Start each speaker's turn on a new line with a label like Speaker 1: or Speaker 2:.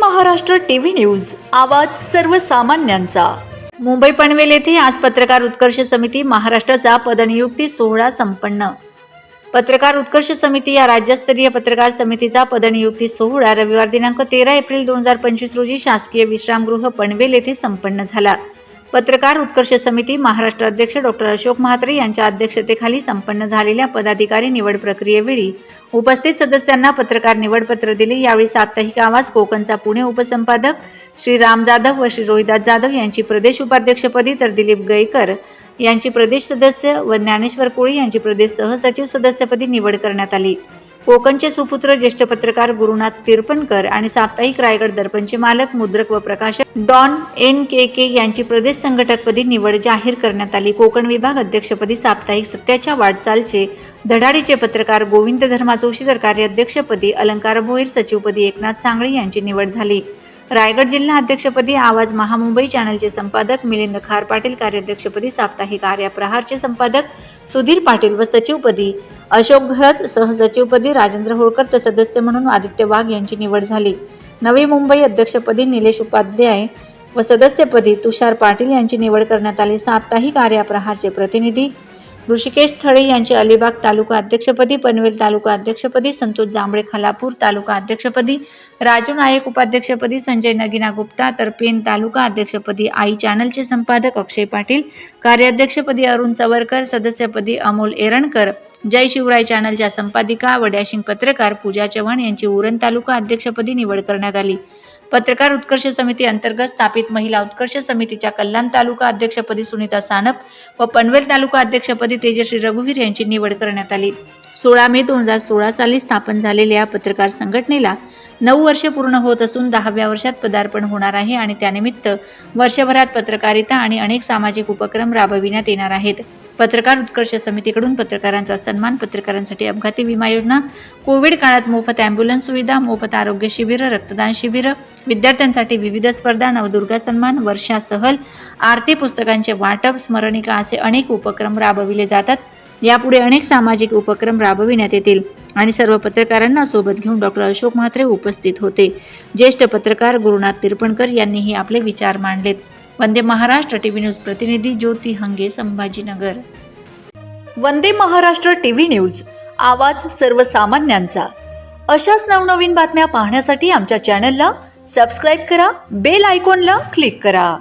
Speaker 1: Maharashtra TV news. आवाज सर्वसामान्यांचा.
Speaker 2: मुंबई पनवेल येथे आज पत्रकार उत्कर्ष समिती महाराष्ट्राचा पदनियुक्ती सोहळा संपन्न. पत्रकार उत्कर्ष समिती या राज्यस्तरीय पत्रकार समितीचा पदनियुक्ती सोहळा रविवार दिनांक तेरा एप्रिल दोन हजार पंचवीस रोजी शासकीय विश्रामगृह पनवेल येथे संपन्न झाला. पत्रकार उत्कर्ष समिती महाराष्ट्र अध्यक्ष डॉक्टर अशोक म्हात्रे यांच्या अध्यक्षतेखाली संपन्न झालेल्या पदाधिकारी निवड प्रक्रियेवेळी उपस्थित सदस्यांना पत्रकार निवडपत्र दिले. यावेळी साप्ताहिक आवाज कोकणचा पुणे उपसंपादक श्री राम जाधव व श्री रोहिदास जाधव यांची प्रदेश उपाध्यक्षपदी तर दिलीप गयकर यांची प्रदेश सदस्य व ज्ञानेश्वर कोळी यांची प्रदेश सहसचिव सदस्यपदी निवड करण्यात आली. कोकणचे सुपुत्र ज्येष्ठ पत्रकार गुरुनाथ तिरपणकर आणि साप्ताहिक रायगड दर्पणचे मालक मुद्रक व प्रकाशक डॉन एन के के यांची प्रदेश संघटकपदी निवड जाहीर करण्यात आली. कोकण विभाग अध्यक्षपदी साप्ताहिक सत्याच्या वाटचालचे धडाडीचे पत्रकार गोविंद धर्मा जोशी तर कार्याध्यक्षपदी अलंकार भोईर सचिवपदी एकनाथ सांगळे यांची निवड झाली. रायगड जिल्हा अध्यक्षपदी आवाज महामुंबई चॅनलचे संपादक मिलिंद खार पाटील कार्याध्यक्षपदी साप्ताहिक आर्या प्रहारचे संपादक सुधीर पाटील व सचिवपदी अशोक घरत सहसचिवपदी राजेंद्र होळकर तर सदस्य म्हणून आदित्य वाघ यांची निवड झाली. नवी मुंबई अध्यक्षपदी निलेश उपाध्याय व सदस्यपदी तुषार पाटील यांची निवड करण्यात आली. साप्ताहिक आर्या प्रहारचे प्रतिनिधी ऋषिकेश थळे यांची अलिबाग तालुका अध्यक्षपदी पनवेल तालुका अध्यक्षपदी संतोष जांभळे खालापूर तालुका अध्यक्षपदी राजू नायक उपाध्यक्षपदी संजय नगिना गुप्ता तर पेन तालुका अध्यक्षपदी आई चॅनलचे संपादक अक्षय पाटील कार्याध्यक्षपदी अरुण चवरकर सदस्यपदी अमोल एरणकर जय शिवराय चॅनलच्या संपादिका व डॅशिंग पत्रकार पूजा चव्हाण यांची उरण तालुका अध्यक्षपदी निवड करण्यात आली. पत्रकार उत्कर्ष समिती अंतर्गत स्थापित महिला उत्कर्ष समितीच्या कल्याण तालुका अध्यक्षपदी सुनीता सानप व पनवेल तालुका अध्यक्षपदी तेजश्री रघुवीर यांची निवड करण्यात आली. सोळा मे दोन हजार सोळा साली स्थापन झालेल्या पत्रकार संघटनेला नऊ वर्षे पूर्ण होत असून दहाव्या वर्षात पदार्पण होणार आहे आणि त्यानिमित्त वर्षभरात पत्रकारिता आणि अनेक सामाजिक उपक्रम राबविण्यात येणार आहेत. पत्रकार उत्कर्ष समितीकडून पत्रकारांचा सन्मान पत्रकारांसाठी अपघाती विमा योजना कोविड काळात मोफत ॲम्ब्युलन्स सुविधा मोफत आरोग्य शिबिरं रक्तदान शिबिरं विद्यार्थ्यांसाठी विविध स्पर्धा नवदुर्गा सन्मान वर्षा सहल आरती पुस्तकांचे वाटप स्मरणिका असे अनेक उपक्रम राबविले जातात. यापुढे अनेक सामाजिक उपक्रम राबविण्यात येतील आणि सर्व पत्रकारांना सोबत घेऊन डॉक्टर अशोक म्हात्रे उपस्थित होते. ज्येष्ठ पत्रकार गुरुनाथ तिरपणकर यांनीही आपले विचार मांडलेत. Vande Maharashtra T V news प्रतिनिधी Jyoti Hange Sambhajinagar.
Speaker 1: Vande Maharashtra T V news आवाज सर्वसामान्यांचा. अशाच नवनवीन बातम्या पाहण्यासाठी आमच्या चॅनलला सबस्क्राईब करा बेल आयकॉनला क्लिक करा.